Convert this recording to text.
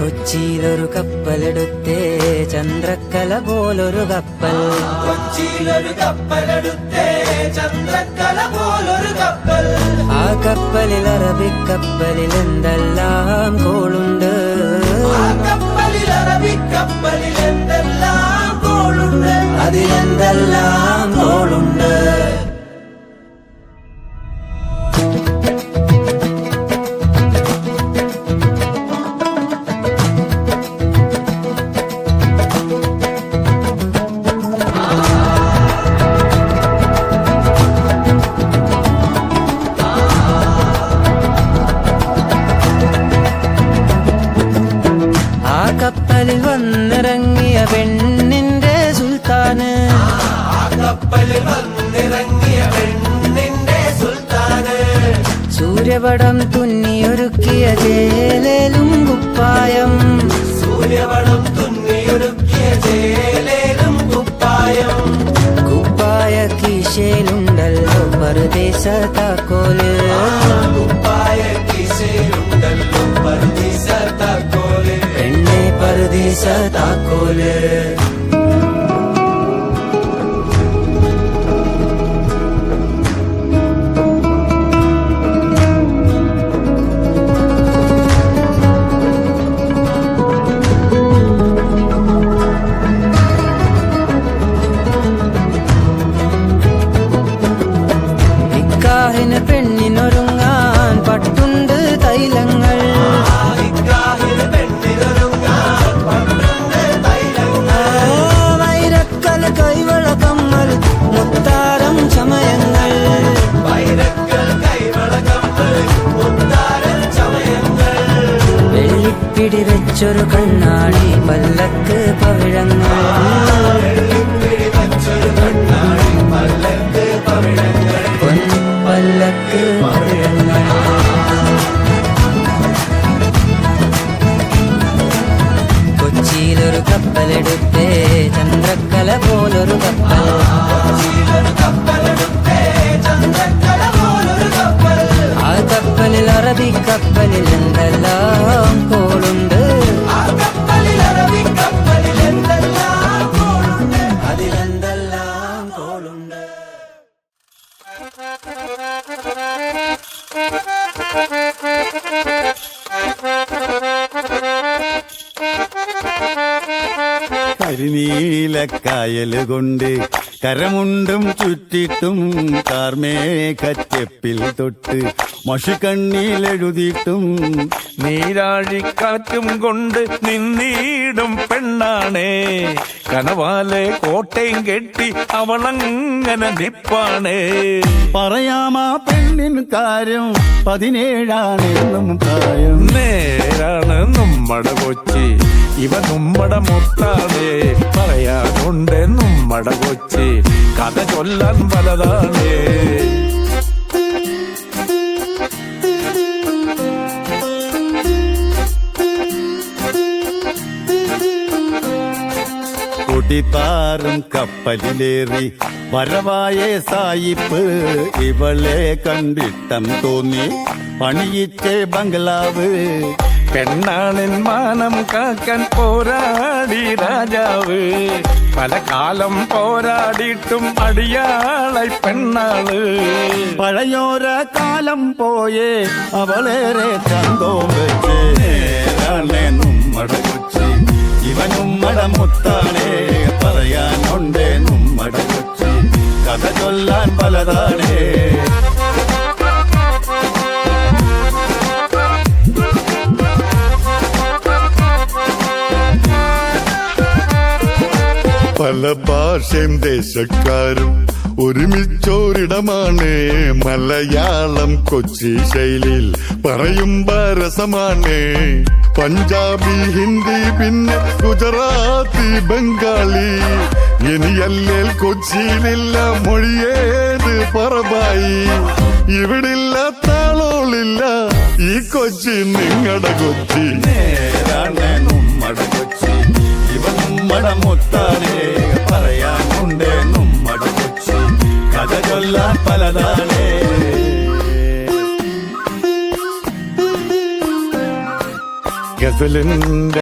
കൊച്ചിയിലൊരു കപ്പലെടുത്തേ ചന്ദ്രക്കല പോലൊരു കപ്പൽ. കൊച്ചിയിലൊരു കപ്പലെടുത്തേ ചന്ദ്രക്കല പോലൊരു കപ്പൽ. ആ കപ്പലിൽ അറബിക്കപ്പലിൽ എന്തെല്ലാം കോളുണ്ട്. കപ്പലിൽ വന്നിറങ്ങിയ പെണ്ണിന്റെ സുൽത്താന്. കപ്പലിൽ വന്നിറങ്ങിയ പെണ്ണിന്റെ സുൽത്താന് സൂര്യപടം തുന്നിയൊരുക്കിയ ചേലേലും കുപ്പായം. സൂര്യവടം kule വെള്ളിപ്പിടി വെച്ചൊരു കണ്ണാടി പല്ലക്ക് പവിഴങ്ങൾ വെള്ളിപ്പിടി വച്ചൊരു കണ്ണാടി പല്ലക്ക് പവിഴങ്ങൾ പല്ലക്ക് പവിഴങ്ങൾ കൊച്ചിയിലൊരു കപ്പലെടുത്തേ ചന്ദ്രക്കല പോലൊരു കപ്പൽ കൊച്ചിയിലൊരു കപ്പലെടുത്തേ ചന്ദ്രക്കല പോലൊരു കപ്പൽ ആ കപ്പലിൽ അറബി കപ്പലിൽ എന്തെല്ലാം കരിനീലക്കായൽ കൊണ്ട് കരമുണ്ടും ചുറ്റിട്ടും കാർമേഘച്ചെപ്പിൽ തൊട്ട് മഷിക്കണ്ണിയിലെഴുതിയിട്ടും നീരാഴിക്കാറ്റും കൊണ്ട് നിന്നീടും പെണ്ണാണേ. കനവാലെ കോട്ടയും കെട്ടി അവളങ്ങനെ നിപ്പാണേ. പറയാമാ പെണ്ണിൻ കാര്യം പതിനേഴാണെന്നും പ്രായം. നേരാണ് നമ്മടെ കൊച്ചി. ഇവ നമ്മടെ മുത്താണേ. പറയാനുണ്ട് നമ്മടെ കൊച്ചി. കഥ ചൊല്ലാൻ പലതാണേ ും കപ്പലിലേറി വരവായ സായിപ്പ് ഇവളെ കണ്ടിട്ടം തോന്നി. പണിയിച്ചേ ബംഗ്ലാവ് പെണ്ണാണിൻ മാനം കാക്കാൻ പോരാടി രാജാവ്. പല കാലം പോരാടിയിട്ടും അടിയാളെ പെണ്ണാൾ. പഴയോര കാലം പോയേ അവളേറെ ചന്തോ വെച്ച്. നമ്മടെ കൊച്ചി? ഇവനുമ്മട മുത്താണേ. പറയാനുണ്ടേ നമ്മട കൊച്ചി? കഥ ചൊല്ലാൻ പലതാണേ. പല ഭാഷയും ദേശക്കാരും ഒരുമിച്ചോരിടമാണ്. മലയാളം കൊച്ചി ശൈലിയിൽ പറയുമ്പോ രസമാണ് പഞ്ചാബി ഹിന്ദി പിന്നെ ഗുജറാത്തി ബംഗാളി. ഇനിയല്ലേൽ കൊച്ചിയിലില്ല മൊഴിയേത് പറവായി ഇവിടില്ല താളോളില്ല ഈ കൊച്ചി നിങ്ങളുടെ കൊച്ചി. നമ്മട മുത്താണേ പറയാനുണ്ടേ നമ്മട കൊച്ചി കഥ പലതാണേ. ഗസലിന്റെ